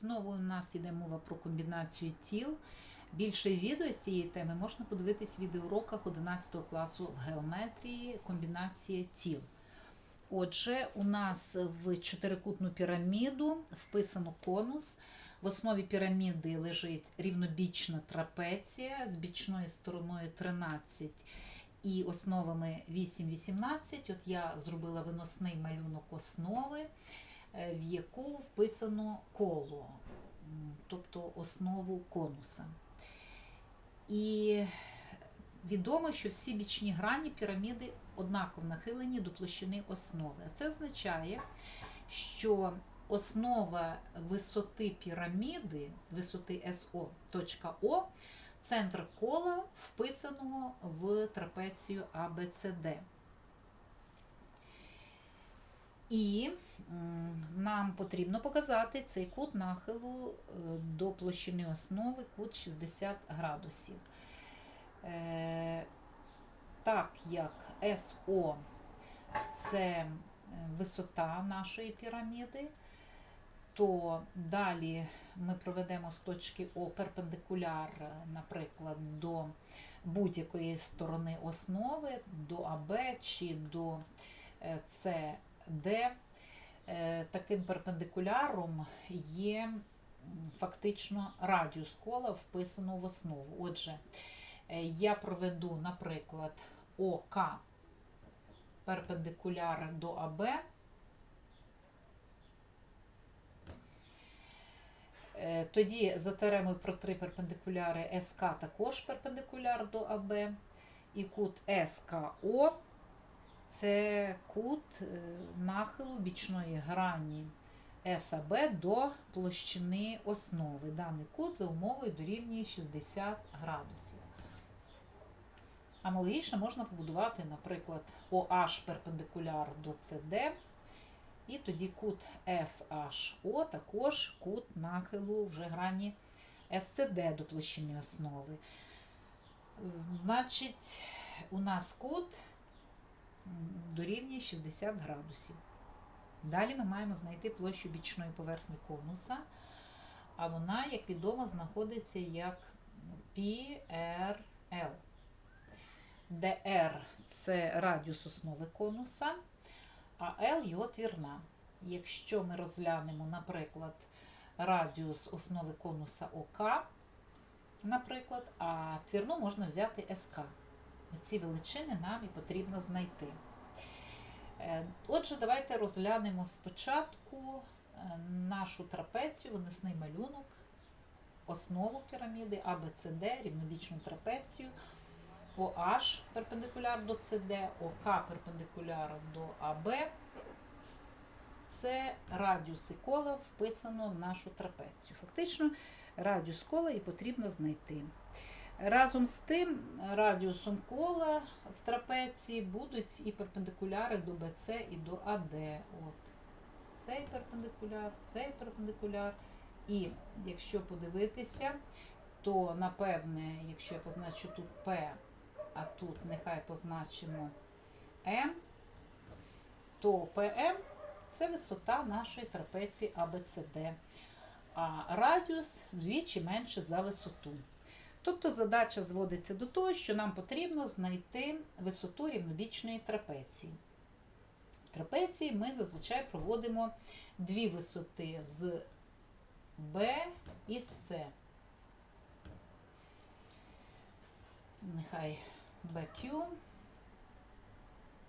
Знову у нас йде мова про комбінацію тіл. Більше відео з цієї теми можна подивитись в відеоуроках 11 класу в геометрії комбінація тіл. Отже, у нас в чотирикутну піраміду вписано конус. В основі піраміди лежить рівнобічна трапеція з бічною стороною 13 і основами 8-18. От я зробила виносний малюнок основи, в яку вписано коло, тобто основу конуса. І відомо, що всі бічні грані піраміди однаково нахилені до площини основи. А це означає, що основа висоти піраміди, висоти СО, точка О, центр кола вписаного в трапецію ABCD. І нам потрібно показати цей кут нахилу е, до площини основи, кут 60 градусів. Е, Так як СО це е, висота нашої піраміди, то далі ми проведемо з точки О перпендикуляр, наприклад, до будь-якої сторони основи, до АБ чи до е, СД. Е, Таким перпендикуляром є фактично радіус кола вписано в основу. Отже, е, я проведу, наприклад, ОК перпендикуляр до АБ. Е, Тоді за теоремою про три перпендикуляри СК також перпендикуляр до АБ. І кут СКО це кут е, нахилу бічної грані САБ до площини основи. Даний кут за умовою дорівнює 60 градусів. Аналогічно можна побудувати, наприклад, OH перпендикуляр до CD, і тоді кут SHO також кут нахилу вже грані SCD до площини основи. Значить, у нас кут дорівнює 60 градусів. Далі ми маємо знайти площу бічної поверхні конуса, а вона, як відомо, знаходиться як PRL де R це радіус основи конуса, а L його твірна. Якщо ми розглянемо, наприклад, радіус основи конуса ОК, наприклад, а твірну можна взяти СК. Ці величини нам і потрібно знайти. Е, Отже, давайте розглянемо спочатку е, нашу трапецію, винесний малюнок, основу піраміди, ABCD, рівнобічну трапецію. OH перпендикуляр до CD, ОК перпендикуляр до АБ. Це радіуси кола вписано в нашу трапецію. Фактично, радіус кола і потрібно знайти. Разом з тим, радіусом кола в трапеції будуть і перпендикуляри до BC і до AD. От. Цей перпендикуляр, цей перпендикуляр. І якщо подивитися, то напевне, якщо я позначу тут P, а тут нехай позначимо М, то ПМ це висота нашої трапеції ABCD, а радіус вдвічі менше за висоту. Тобто задача зводиться до того, що нам потрібно знайти висоту рівнобічної трапеції. В трапеції ми зазвичай проводимо дві висоти з B і з C. Нехай BQ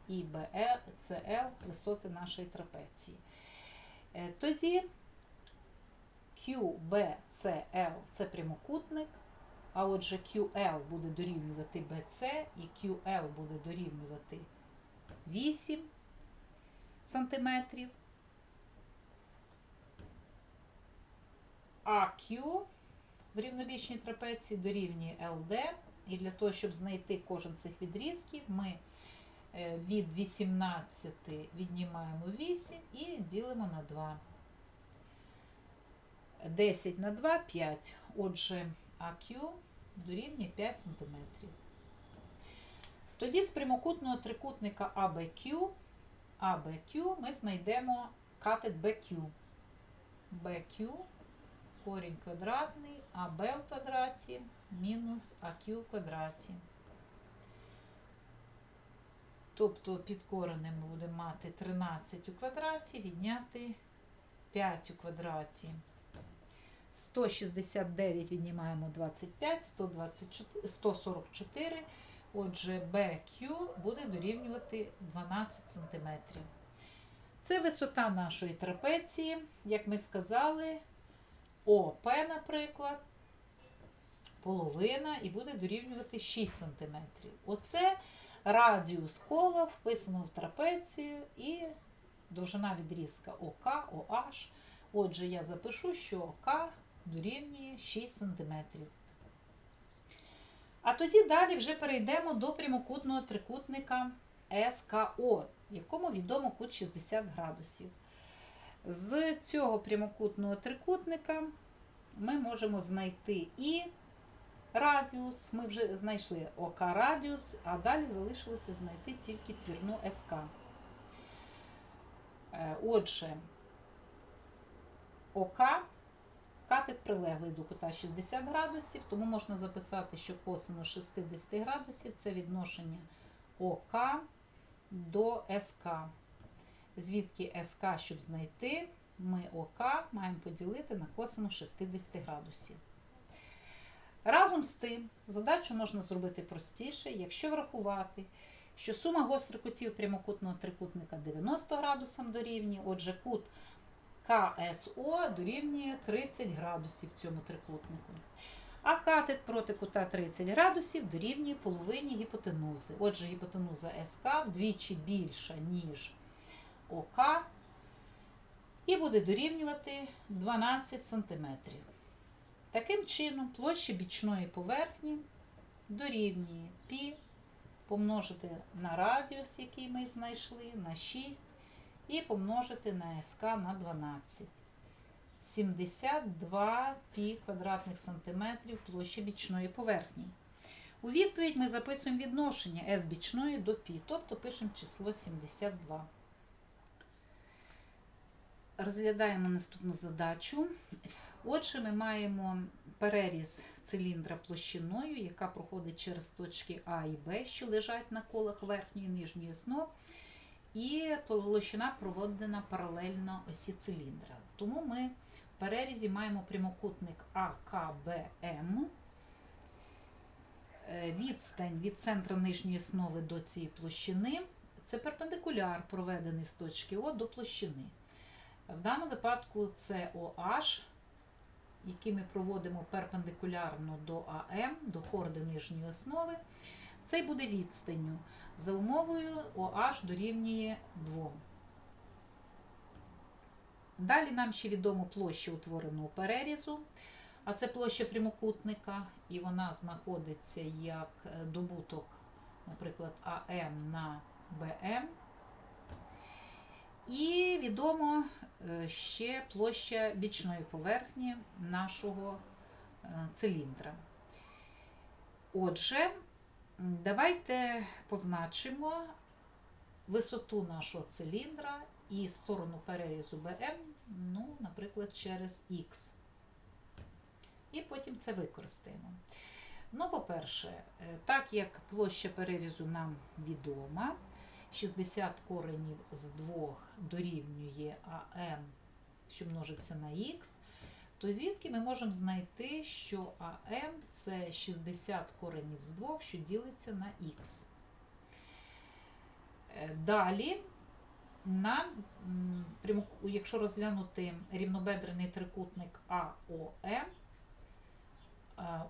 і BCL висоти нашої трапеції. Е, Тоді QBCL це прямокутник, а отже QL буде дорівнювати BC і QL буде дорівнювати 8 сантиметрів. А Q в рівнобічній трапеції дорівнює LD. І для того, щоб знайти кожен цих відрізків, ми е, від 18 віднімаємо 8 і ділимо на 2. 10 на 2 5. Отже, AQ дорівнює 5 см. Тоді з прямокутного трикутника ABQ, ABQ ми знайдемо катет BQ. BQ корінь квадратний, АБ в квадраті мінус АQ в квадраті. Тобто під коренем будемо мати 13 у квадраті, відняти 5 у квадраті. 169 віднімаємо 25, 124, 144. Отже, BQ буде дорівнювати 12 см. Це висота нашої трапеції, як ми сказали, ОП, наприклад, половина і буде дорівнювати 6 см. Оце радіус кола вписано в трапецію і довжина відрізка ОК, OH. Отже, я запишу, що ОК дорівнює 6 см. А тоді далі вже перейдемо до прямокутного трикутника СКО, якому відомо кут 60 градусів. З цього прямокутного трикутника ми можемо знайти і радіус, ми вже знайшли ОК радіус, а далі залишилося знайти тільки твірну СК. Е, Отже, ОК катет прилеглий до кута 60 градусів, тому можна записати, що косинус 60 градусів це відношення ОК до СК. Звідки СК, щоб знайти, ми ОК маємо поділити на косинус 60 градусів. Разом з тим, задачу можна зробити простіше, якщо врахувати, що сума гострих кутів прямокутного трикутника 90 градусам дорівнює, отже, кут КСО дорівнює 30 градусів в цьому трикутнику. А катет проти кута 30 градусів дорівнює половині гіпотенузи. Отже, гіпотенуза СК вдвічі більша, ніж ОК, і буде дорівнювати 12 см. Таким чином, площа бічної поверхні дорівнює π помножити на радіус, який ми знайшли, на 6, і помножити на СК на 12. 72 пі квадратних сантиметрів площі бічної поверхні. У відповідь ми записуємо відношення S бічної до π, тобто пишемо число 72. Розглядаємо наступну задачу. Отже, ми маємо переріз циліндра площиною, яка проходить через точки А і Б, що лежать на колах верхньої і нижньої основ, і площина проводена паралельно осі циліндра. Тому ми в перерізі маємо прямокутник АКБМ. Е, Відстань від центра нижньої основи до цієї площини це перпендикуляр, проведений з точки О до площини. В даному випадку це OH, який ми проводимо перпендикулярно до АМ, до хорди нижньої основи. Цей буде відстанню. За умовою OH дорівнює 2. Далі нам ще відомо площа утвореного перерізу, а це площа прямокутника, і вона знаходиться як добуток, наприклад, АМ на БМ. І відомо ще площа бічної поверхні нашого циліндра. Отже, давайте позначимо висоту нашого циліндра і сторону перерізу БМ, ну, наприклад, через Х. І потім це використаємо. Ну, по-перше, так як площа перерізу нам відома, 60 коренів з 2 дорівнює АМ, що множиться на Х, то звідки ми можемо знайти, що АМ це 60 коренів з 2, що ділиться на Х. Далі, нам, якщо розглянути рівнобедрений трикутник АОМ,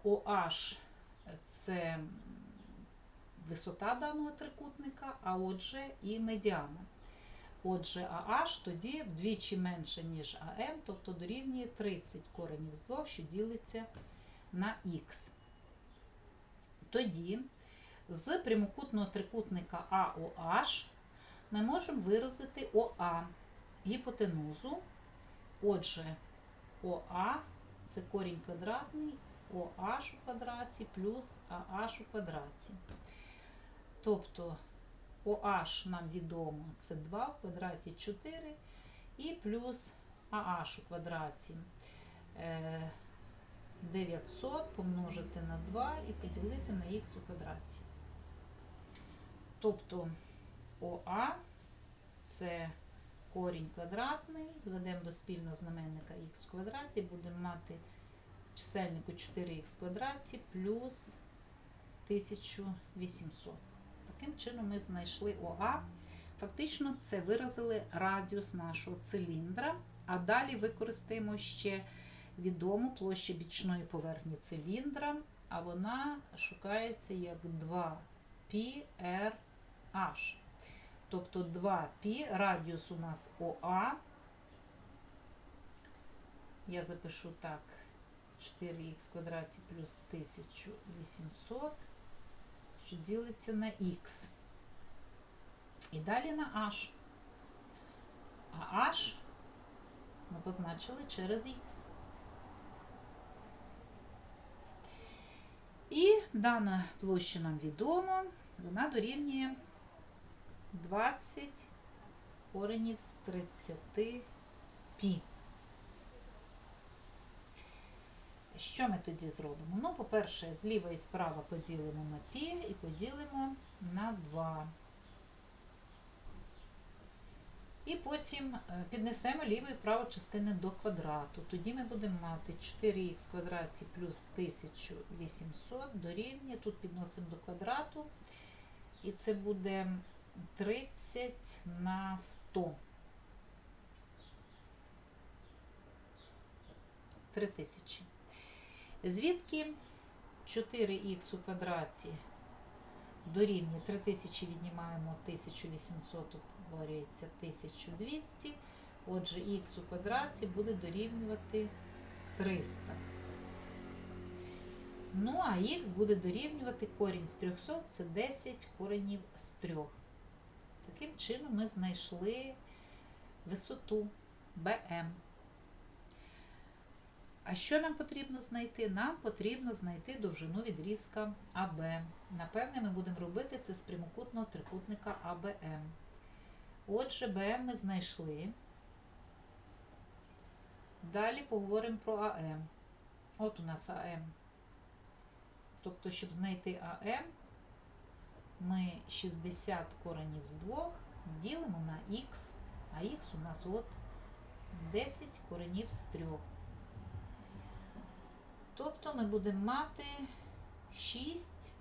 OH це висота даного трикутника, а отже, і медіана. Отже, AH тоді вдвічі менше, ніж АМ, тобто дорівнює 30 коренів з 2, що ділиться на Х. Тоді з прямокутного трикутника AOH ми можемо виразити ОА гіпотенузу. Отже, ОА це корінь квадратний, OH у квадраті плюс AH у квадраті. Тобто OH нам відомо це 2 в квадраті 4 і плюс AH у квадраті. е, 900 помножити на 2 і поділити на х у квадраті. Тобто ОА це корінь квадратний, зведемо до спільного знаменника х в квадраті, будемо мати чисельнику 4х в квадраті плюс 1800. Таким чином ми знайшли ОА. Фактично, це виразили радіус нашого циліндра, а далі використаємо ще відому площу бічної поверхні циліндра, а вона шукається як 2πrh. Тобто 2π, радіус у нас ОА. Я запишу так, 4х квадраті плюс 1800, що ділиться на х. І далі на h. А h ми позначили через х. І дана площа нам відома, вона дорівнює 20 коренів з 30 пі. Що ми тоді зробимо? Ну, по-перше, зліва і справа поділимо на пі і поділимо на 2. І потім е, піднесемо ліву і праву частини до квадрату. Тоді ми будемо мати 4х в квадраті плюс 1800 дорівнює. Тут підносимо до квадрату. І це буде 30 на 100. 3000. Звідки 4х у квадраті дорівнює 3000 віднімаємо 1800, утворюється 1200. Отже, х у квадраті буде дорівнювати 300. Ну, а х буде дорівнювати корінь з 300, це 10 коренів з 3. Таким чином ми знайшли висоту BM. А що нам потрібно знайти? Нам потрібно знайти довжину відрізка АБ. Напевне, ми будемо робити це з прямокутного трикутника АБМ. Отже, БМ ми знайшли. Далі поговоримо про АМ. От у нас АМ. Тобто, щоб знайти АМ, ми 60 коренів з 2 ділимо на х, а х у нас от 10 коренів з 3. Тобто ми будемо мати 6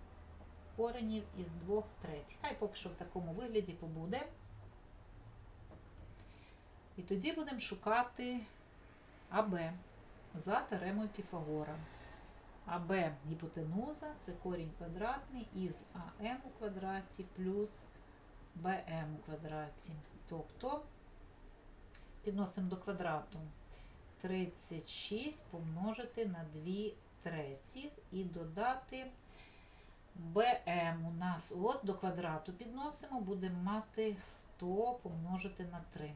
коренів із 2 третіх. Хай поки що в такому вигляді побуде. І тоді будемо шукати АБ за теремою Піфагора. АБ гіпотенуза це корінь квадратний із АМ у квадраті плюс БМ у квадраті. Тобто підносимо до квадрату 36 помножити на 2 третіх і додати БМ у нас от до квадрату підносимо, будемо мати 100 помножити на 3.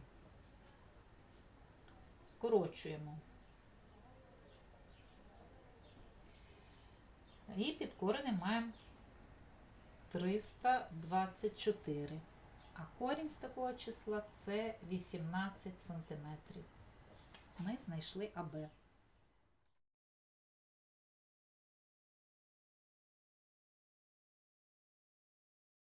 Скорочуємо. І під коренем маємо 324. А корінь з такого числа це 18 см. Ми знайшли АБ.